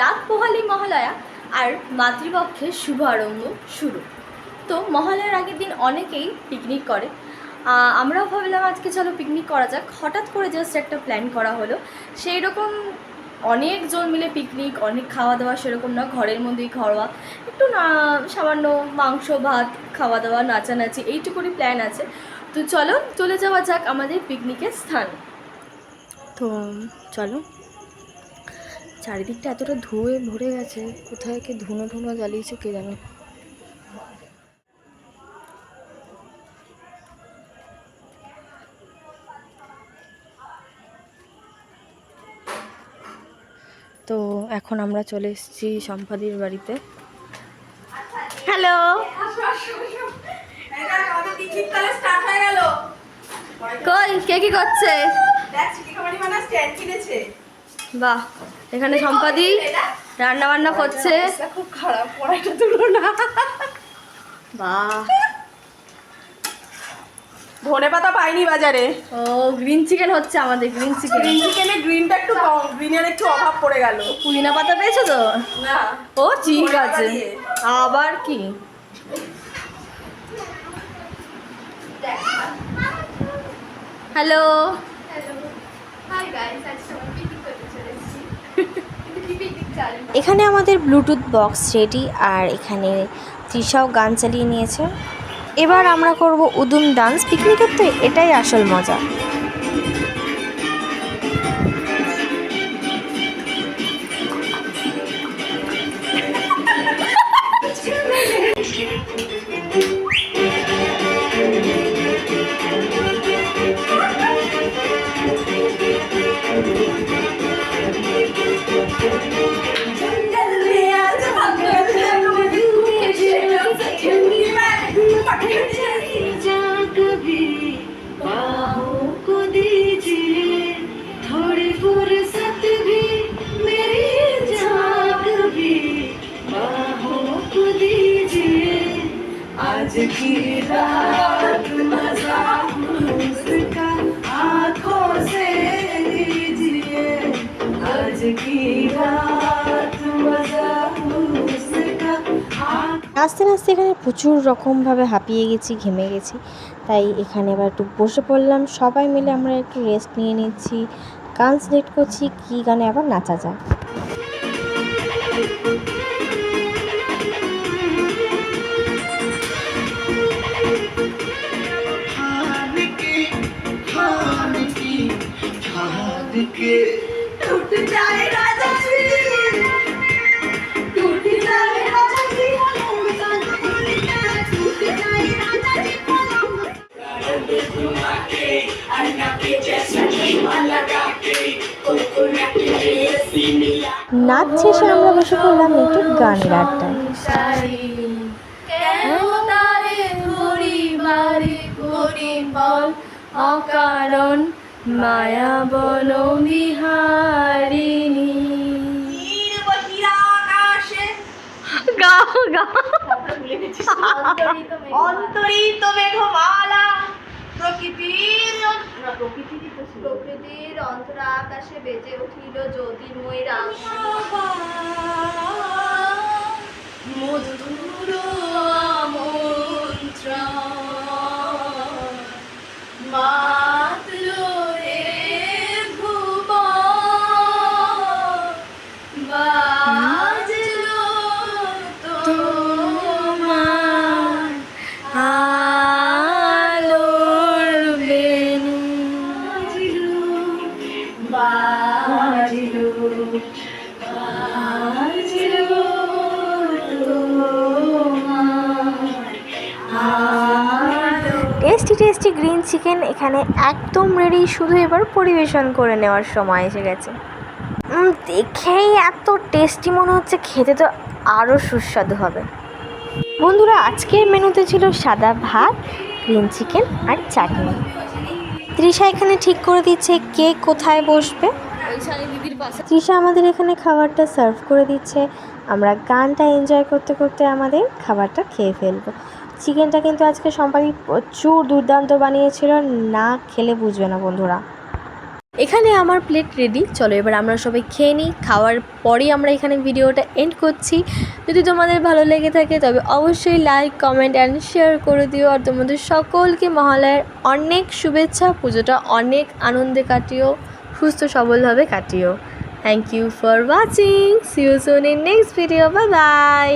রাত পোহালি মহালয়া আর মাতৃপক্ষের শুভ আরম্ভ শুরু। তো মহালয়ার আগের দিন অনেকেই পিকনিক করে। আমরাও ভাবলাম আজকে চলো পিকনিক করা যাক। হঠাৎ করে জাস্ট একটা প্ল্যান করা হলো। সেই রকম অনেকজন মিলে পিকনিক অনেক খাওয়া দাওয়া সেরকম না। ঘরের মধ্যেই ঘরোয়া। একটু না, সামান্য মাংস, ভাত খাওয়া দাওয়া নাচানাচি এইটুকুনি প্ল্যান আছে। তো চলো, চলে যাওয়া যাক আমাদের পিকনিকের স্থান। তো চলো। চারিদিকটা এতটা ধুয়ে ভরে গেছে কোথায় কে ধুনো ধুনো জ্বালিয়েছে কে জানে। তো এখন আমরা চলে এসেছি সম্পাদির বাড়িতে। হ্যালো। হয়ে কই কে কি করছে? বাহ এখানে সম্পাদি রান্না বান্না করছে খুব খারাপ পড়াইটা তুলো না। বাহ। ধনে পাতা পাইনি বাজারে। ও গ্রিন চিকেন হচ্ছে আমাদের গ্রিন চিকেন গ্রিন চিকেনে গ্রিনটা একটু কম গ্রিনের একটু অভাব পড়ে গেল। পুদিনা পাতা পেয়েছ তো? না। ও ঠিক আছে। আবার কি? হ্যালো এখানে আমাদের ব্লুটুথ বক্স রেডি আর এখানে তৃষাও গান চালিয়ে নিয়েছে। এবার আমরা করব উদুম ডান্স পিকনিকের তো এটাই আসল মজা। নাচতে নাচতে এখানে প্রচুর রকমভাবে হাঁপিয়ে গেছি ঘেমে গেছি তাই এখানে এবার একটু বসে পড়লাম সবাই মিলে আমরা একটু রেস্ট নিয়ে নিচ্ছি গান সিলেক্ট করছি কী গানে আবার নাচা যায় टूट जाए নাচ শেষে আমরা বসে পড়লাম একটু গানের আড্ডায়। অকারণ মায়া বন বিহারিণী। গাও গাও। অন্তরিত মেঘমালা প্রকৃতির। প্রকৃতির অন্তরা আকাশে বেজে উঠিল জ্যোতির্ময় রাম টেস্টি টেস্টি গ্রিন চিকেন এখানে একদম রেডি শুধু এবার পরিবেশন করে নেওয়ার সময় এসে গেছে। দেখেই এত টেস্টি মনে হচ্ছে, খেতে তো আরও সুস্বাদু হবে। বন্ধুরা, আজকের মেনুতে ছিল সাদা ভাত গ্রিন চিকেন আর চাটনি। তৃষা এখানে ঠিক করে দিচ্ছে কে কোথায় বসবে। তৃষা আমাদের এখানে খাবারটা সার্ভ করে দিচ্ছে। আমরা গানটা এনজয় করতে করতে আমাদের খাবারটা খেয়ে ফেলব। চিকেনটা কিন্তু আজকে সম্পাদি প্রচুর দুর্দান্ত বানিয়েছিল, না খেলে বুঝবে না বন্ধুরা। এখানে আমার প্লেট রেডি চলো এবার আমরা সবাই খেয়ে নিই। খাওয়ার পরেই আমরা এখানে ভিডিওটা এন্ড করছি। যদি তোমাদের ভালো লেগে থাকে, তবে অবশ্যই লাইক কমেন্ট অ্যান্ড শেয়ার করে দিও। আর তোমাদের সকলকে মহালয়ার অনেক শুভেচ্ছা, পুজোটা অনেক আনন্দে কাটিও, সুস্থ সবলভাবে কাটিও। Thank you for watching see soon in next video bye bye